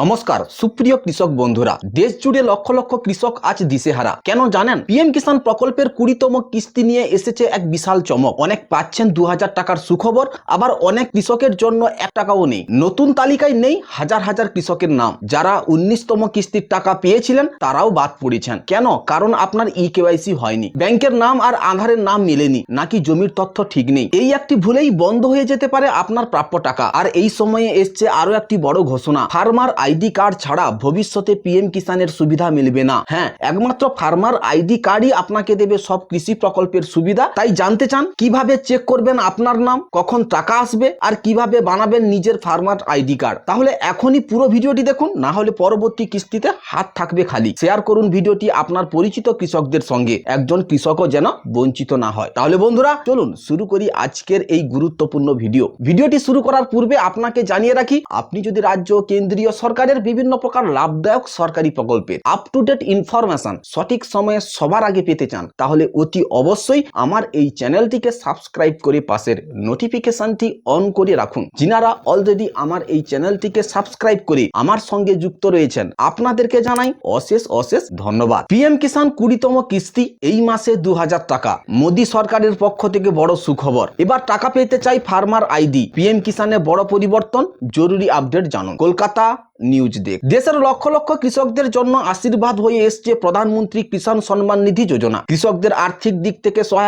নমস্কার, সুপ্রিয় কৃষক বন্ধুরা। দেশ জুড়ে লক্ষ লক্ষ কৃষক আজ দিশেহারা। কেন জানেন? পিএম কিষাণ প্রকল্পের কুড়িতম কিস্তি নিয়ে এসেছে এক বিশাল চমক। অনেক পাচ্ছেন দু হাজার টাকার সুখবর, আবার অনেক কৃষকের জন্য এক টাকাও নেই। নতুন তালিকায় নেই হাজার হাজার কৃষকের নাম। যারা উনিশতম কিস্তির টাকা পেয়েছিলেন, তারাও বাদ পড়েছেন। কেন? কারণ আপনার ই কেওয়াইসি হয়নি। ব্যাংকের নাম আর আধারের নাম মেলেনি, নাকি জমির তথ্য ঠিক নেই। এই একটি ভুলেই বন্ধ হয়ে যেতে পারে আপনার প্রাপ্য টাকা। আর এই সময়ে এসছে আরও একটি বড় ঘোষণা। ফার্মার আইডি কার্ড ছাড়া ভবিষ্যতে পিএম কিষানের সুবিধা মিলবে না। হ্যাঁ একমাত্র ফার্মার আইডি কার্ডই আপনাকে দেবে সব কৃষি প্রকল্পের সুবিধা। তাই জানতে চান, কীভাবে চেক করবেন আপনার নাম, কখন টাকা আসবে আর কীভাবে বানাবেন নিজের ফার্মার আইডি কার্ড। তাহলে এখনই পুরো ভিডিওটি দেখুন, না হলে পরবর্তী কিস্তিতে হাত থাকবে খালি। শেয়ার করুন ভিডিওটি আপনার পরিচিত কৃষকদের সঙ্গে, একজন কৃষকও যেন বঞ্চিত না হয়। তাহলে বন্ধুরা, চলুন শুরু করি আজকের এই গুরুত্বপূর্ণ ভিডিও। ভিডিওটি শুরু করার পূর্বে আপনাকে জানিয়ে রাখি, আপনি যদি রাজ্য, কেন্দ্রীয় সরকারের বিভিন্ন প্রকার লাভদায়ক সরকারি প্রকল্পের আপ টু ডেট ইনফরমেশন সঠিক সময়ে সবার আগে পেতে চান, তাহলে অতি অবশ্যই আমার এই চ্যানেলটিকে সাবস্ক্রাইব করে পাশের নোটিফিকেশনটি অন করে রাখুন। যিনারা অলরেডি আমার এই চ্যানেলটিকে সাবস্ক্রাইব করে আমার সঙ্গে যুক্ত রয়েছেন, আপনাদেরকে জানাই অশেষ অশেষ ধন্যবাদ। পিএম কিষান কুড়িতম কিস্তি এই মাসে দু হাজার টাকা। মোদী সরকারের পক্ষ থেকে বড় সুখবর। এবার টাকা পেতে চাই ফার্মার আইডি পিএম কিষানের বড় পরিবর্তন, জরুরি আপডেট জানুন। কলকাতা নিউজ দেখ দেশের লক্ষ লক্ষ কৃষকদের জন্য আশীর্বাদ হয়ে এসছে প্রধানমন্ত্রী কিষাণ সম্মান নিধি যোজনা। কৃষকদের আর্থিক দিক থেকে সহায়তা